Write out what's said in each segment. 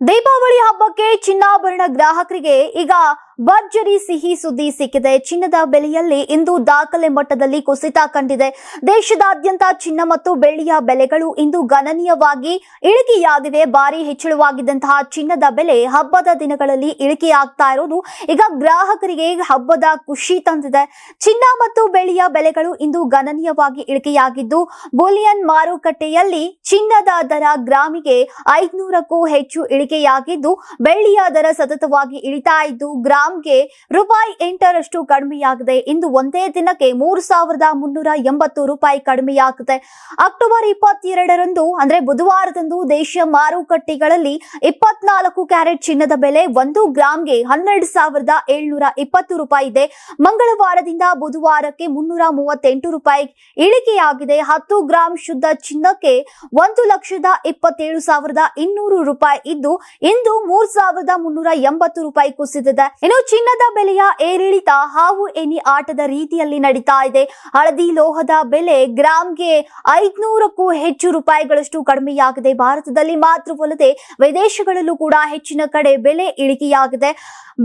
ದೀಪಾವಳಿ ಹಬ್ಬಕ್ಕೆ ಚಿನ್ನಾಭರಣ ಗ್ರಾಹಕರಿಗೆ ಈಗ ಭರ್ಜರಿ ಸಿಹಿ ಸುದ್ದಿ ಸಿಕ್ಕಿದೆ. ಚಿನ್ನದ ಬೆಲೆಯಲ್ಲಿ ಇಂದು ದಾಖಲೆ ಮಟ್ಟದಲ್ಲಿ ಕುಸಿತ ಕಂಡಿದೆ. ದೇಶದಾದ್ಯಂತ ಚಿನ್ನ ಮತ್ತು ಬೆಳ್ಳಿಯ ಬೆಲೆಗಳು ಇಂದು ಗಣನೀಯವಾಗಿ ಇಳಿಕೆಯಾಗಿವೆ. ಭಾರಿ ಹೆಚ್ಚಳವಾಗಿದ್ದಂತಹ ಚಿನ್ನದ ಬೆಲೆ ಹಬ್ಬದ ದಿನಗಳಲ್ಲಿ ಇಳಿಕೆಯಾಗ್ತಾ ಇರೋದು ಈಗ ಗ್ರಾಹಕರಿಗೆ ಹಬ್ಬದ ಖುಷಿ ತಂದಿದೆ. ಚಿನ್ನ ಮತ್ತು ಬೆಳ್ಳಿಯ ಬೆಲೆಗಳು ಇಂದು ಗಣನೀಯವಾಗಿ ಇಳಿಕೆಯಾಗಿದ್ದು, ಬುಲಿಯನ್ ಮಾರುಕಟ್ಟೆಯಲ್ಲಿ ಚಿನ್ನದ ದರ ಗ್ರಾಮಿಗೆ ಐದ್ನೂರಕ್ಕೂ ಹೆಚ್ಚು ಇಳಿಕೆಯಾಗಿದ್ದು, ಬೆಳ್ಳಿಯ ದರ ಸತತವಾಗಿ ಇಳಿತಾ ಇದ್ದು ಗ್ರಾಮ್ಗೆ ರೂಪಾಯಿ ಎಂಟರಷ್ಟು ಕಡಿಮೆಯಾಗಿದೆ. ಇಂದು ಒಂದೇ ದಿನಕ್ಕೆ ಮೂರು ಸಾವಿರದ ಮುನ್ನೂರ ಎಂಬತ್ತು ರೂಪಾಯಿ ಕಡಿಮೆಯಾಗಿದೆ ಅಕ್ಟೋಬರ್ ಇಪ್ಪತ್ತೆರಡರಂದು, ಅಂದ್ರೆ ಬುಧವಾರದಂದು ದೇಶೀಯ ಮಾರುಕಟ್ಟೆಗಳಲ್ಲಿ ಇಪ್ಪತ್ನಾಲ್ಕು ಕ್ಯಾರೆಟ್ ಚಿನ್ನದ ಬೆಲೆ ಒಂದು ಗ್ರಾಂಗೆ ಹನ್ನೆರಡು ಸಾವಿರದ ಏಳ್ನೂರ ಇಪ್ಪತ್ತು ರೂಪಾಯಿ ಇದೆ. ಮಂಗಳವಾರದಿಂದ ಬುಧವಾರಕ್ಕೆ ಮುನ್ನೂರ ಮೂವತ್ತೆಂಟು ರೂಪಾಯಿ ಇಳಿಕೆಯಾಗಿದೆ. ಹತ್ತು ಗ್ರಾಂ ಶುದ್ಧ ಚಿನ್ನಕ್ಕೆ ಒಂದು ಲಕ್ಷದ ಇಪ್ಪತ್ತೇಳು ಸಾವಿರದ ಇನ್ನೂರು ರೂಪಾಯಿ ಇದ್ದು, ಇಂದು ಮೂರ್ ಸಾವಿರದ ಮುನ್ನೂರ ಎಂಬತ್ತು ರೂಪಾಯಿ ಕುಸಿದಿದೆ. ಇನ್ನು ಚಿನ್ನದ ಬೆಲೆಯ ಏರಿಳಿತ ಹಾವು ಎನಿ ಆಟದ ರೀತಿಯಲ್ಲಿ ನಡೀತಾ ಇದೆ. ಹಳದಿ ಲೋಹದ ಬೆಲೆ ಗ್ರಾಮ್ಗೆ ಐದ್ನೂರಕ್ಕೂ ಹೆಚ್ಚು ರೂಪಾಯಿಗಳಷ್ಟು ಕಡಿಮೆಯಾಗಿದೆ. ಭಾರತದಲ್ಲಿ ಮಾತ್ರವಲ್ಲದೆ ವಿದೇಶಗಳಲ್ಲೂ ಕೂಡ ಹೆಚ್ಚಿನ ಕಡೆ ಬೆಲೆ ಇಳಿಕೆಯಾಗಿದೆ.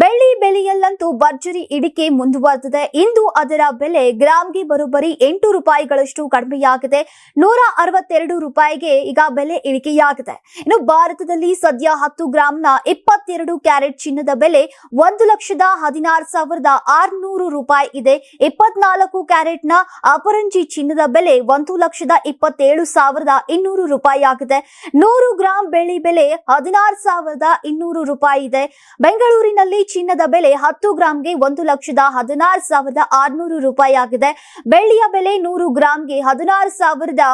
ಬೆಳ್ಳಿ ಬೆಲೆಯಲ್ಲಂತೂ ಭರ್ಜರಿ ಇಳಿಕೆ ಮುಂದುವರೆದಿದೆ. ಇಂದು ಅದರ ಬೆಲೆ ಗ್ರಾಮ್ಗೆ ಬರೋಬ್ಬರಿ ಎಂಟು ರೂಪಾಯಿಗಳಷ್ಟು ಕಡಿಮೆಯಾಗಿದೆ. ನೂರ ಅರವತ್ತೆರಡು ರೂಪಾಯಿಗೆ ಈಗ ಬೆಲೆ ಇಳಿಕೆಯಾಗಿದೆ. ಇನ್ನು ಭಾರತದಲ್ಲಿ ಸದ್ಯ ಹತ್ತು ಗ್ರಾಮ್ನ ಇಪ್ಪತ್ತೆರಡು ಕ್ಯಾರೆಟ್ ಚಿನ್ನದ ಬೆಲೆ ಒಂದು ಲಕ್ಷದ ಹದಿನಾರು ಸಾವಿರದ ಆರ್ನೂರು ರೂಪಾಯಿ ಇದೆ. ಇಪ್ಪತ್ನಾಲ್ಕು ಕ್ಯಾರೆಟ್ನ ಅಪರಂಜಿ ಚಿನ್ನದ ಬೆಲೆ ಒಂದು ಲಕ್ಷದ ಇಪ್ಪತ್ತೇಳು ಸಾವಿರದ ಇನ್ನೂರು ರೂಪಾಯಿ ಆಗಿದೆ. ನೂರು ಗ್ರಾಂ ಬೆಳ್ಳಿ ಬೆಲೆ ಹದಿನಾರು ಸಾವಿರದ ಇನ್ನೂರು ರೂಪಾಯಿ ಇದೆ. ಬೆಂಗಳೂರಿನಲ್ಲಿ ಚಿನ್ನದ ಬೆಲೆ ಹತ್ತು ಗ್ರಾಂಗೆ ಒಂದು ಲಕ್ಷದ ಹದಿನಾರು ಸಾವಿರದ ಆರ್ನೂರು ರೂಪಾಯಿ ಆಗಿದೆ. ಬೆಳ್ಳಿಯ ಬೆಲೆ ನೂರು ಗ್ರಾಂಗೆ ಹದಿನಾರು ಸಾವಿರದ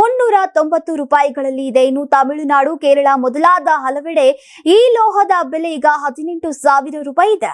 ಮುನ್ನೂರ ತೊಂಬತ್ತು ರೂಪಾಯಿಗಳಲ್ಲಿ ಇದೆ. ಇನ್ನು ತಮಿಳುನಾಡು, ಕೇರಳ ಮೊದಲಾದ ಹಲವೆಡೆ ಈ ಲೋಹದ ಬೆಲೆ ಈಗ ಹದಿನೆಂಟು ಸಾವಿರ ರೂಪಾಯಿ ಇದೆ.